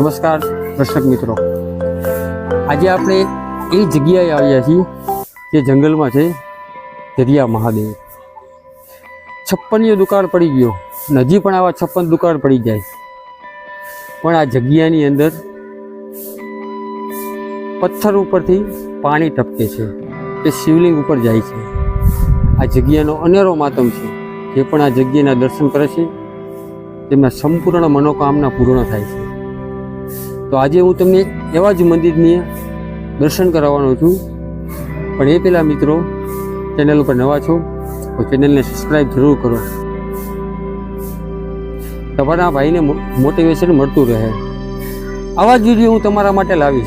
નમસ્કાર, દર્શક મિત્રો. આજે આપણે એ જગ્યાએ આવ્યા છીએ જે જંગલમાં છે, દરિયા મહાદેવ. છપ્પનીયો દુકાળ પડી ગયો. નજીક પણ આવા છપ્પન દુકાળ પડી જાય. પણ આ જગ્યાની અંદર પથ્થર ઉપરથી પાણી ટપકે છે. તે શિવલિંગ ઉપર જાય છે. આ જગ્યાનો અનેરો માતમ છે. જે પણ આ જગ્યાના દર્શન કરે છે, તેમના સંપૂર્ણ મનોકામના પૂર્ણ થાય છે. તો આજે હું તમને એવા જ મંદિરની દર્શન કરાવવાનો છું. પણ એ પહેલાં, મિત્રો ચેનલ ઉપર નવા છો, તો ચેનલને સબસ્ક્રાઈબ જરૂર કરો. તમારા ભાઈને મોટિવેશન મળતું રહે. આવા જ વીડિયો હું તમારા માટે લાવીશ.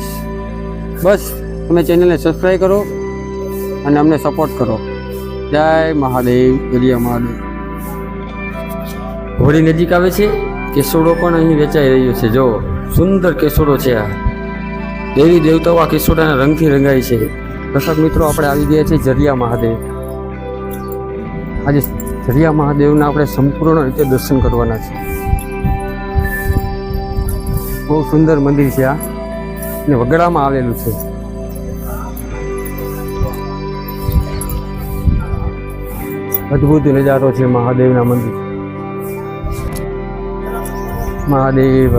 બસ, તમે ચેનલને સબસ્ક્રાઈબ કરો અને અમને સપોર્ટ કરો. જય મહાદેવ દરિયા મહાદેવ. હોળી નજીક આવે છે. કેસોડો પણ અહીં વેચાઈ રહ્યો છે. જો સુંદર કેસોડો છે આ. દેવી દેવતાઓ આ કેસોડાના રંગથી રંગાય છે. દર્શક મિત્રો, આપણે આવી ગયા છીએ જરિયા મહાદેવ. આજે જરિયા મહાદેવના આપણે સંપૂર્ણ રીતે દર્શન કરવાના છે. બહુ સુંદર મંદિર છે આ. ને વગડામાં આવેલું છે. અદ્ભુત નજારો છે મહાદેવના મંદિર. મહાદેવ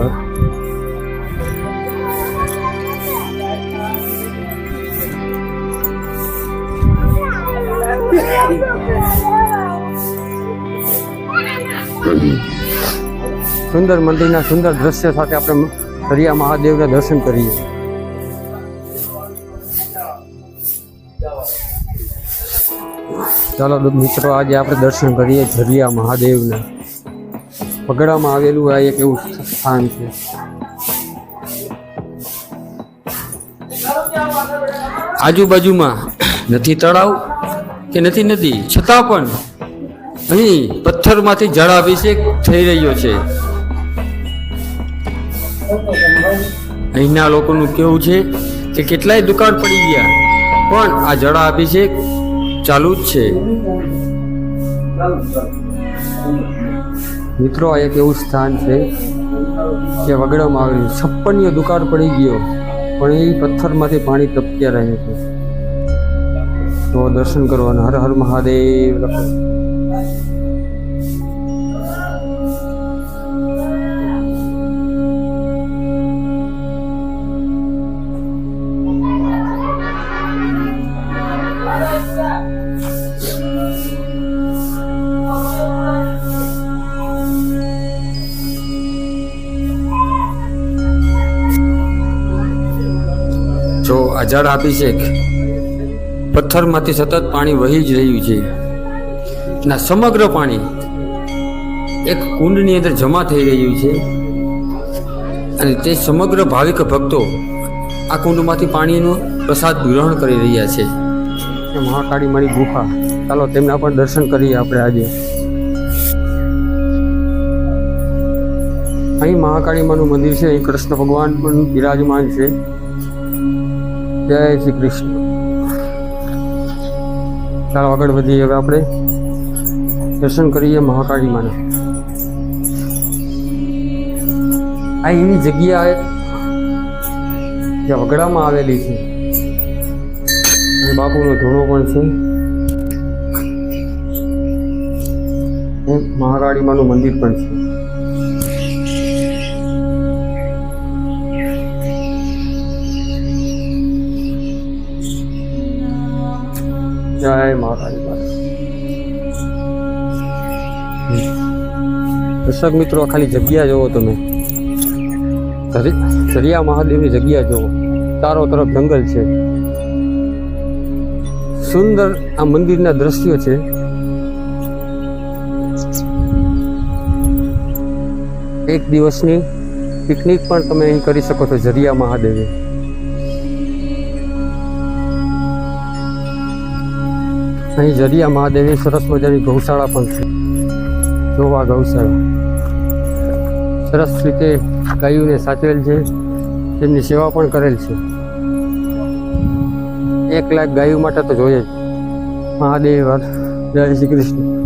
સુંદર મંદિરના સુંદર દ્રશ્ય સાથે આપણે દરિયા મહાદેવના દર્શન કરીએ. ચાલો મિત્રો, આજે આપણે દર્શન કરીએ ઝરિયા મહાદેવના. પગડામાં આવેલું આ એક એવું સ્થાન છે. આજુબાજુમાં નથી તળાવ કે નથી નદી, છતાં પણ અહીં પથ્થરમાંથી જળાભિષેક થઈ રહ્યો છે. અહીંના લોકોનું કેવું છે કે કેટલાય દુકાળ પડી ગયા, પણ આ જળાભિષેક ચાલુ જ છે. મિત્રો એક એવું સ્થાન છે જે વગડવામાં આવેલું છપ્પનીય દુકાળ પડી ગયો, પણ એ પથ્થરમાંથી પાણી ટપક્યા રહે છે. તો દર્શન કરવાના. હર હર મહાદેવ. લખો જો આપી છે પથ્થરમાંથી સતત પાણી વહી જ રહ્યું છે. ના, સમગ્ર પાણી એક કુંડની અંદર જમા થઈ રહ્યું છે. અને તે સમગ્ર ભાવિક ભક્તો આ કુંડમાંથી પાણીનો પ્રસાદ ગ્રહણ કરી રહ્યા છે. મહાકાળી મારી ગુફા. ચાલો, તેમના પણ દર્શન કરીએ આપણે આજે. અહીં મહાકાળી માનું મંદિર છે. અહીં કૃષ્ણ ભગવાન પણ બિરાજમાન છે. જય શ્રી કૃષ્ણ. ચાલો આગળ વધીએ હવે આપણે. દર્શન કરીએ મહાકાળી માને. આ એવી જગ્યા જે વગડામાં આવેલી છે. અને બાપુનો ધૂણો પણ છે. મહાકાળી માનું મંદિર પણ છે. જય મહાકાળી દર્શક મિત્રો ખાલી જગ્યા જોવો તમે. દરિયા મહાદેવની જગ્યા જોવો ચારો તરફ જંગલ છે. સુંદર આ મંદિરના દ્રશ્યો છે. એક દિવસની પિકનિક પણ તમે અહીં કરી શકો છો, જરિયા મહાદેવે. અહીં જરિયા મહાદેવની સરસ મજાની ગૌશાળા પણ છે. જોવા ગૌશાળા. સરસ રીતે ગાયુને સાચવેલ છે. તેમની સેવા પણ કરેલ છે. એક લાખ ગાયું માટે તો જોઈએ જ. મહાદેવ જય શ્રી કૃષ્ણ.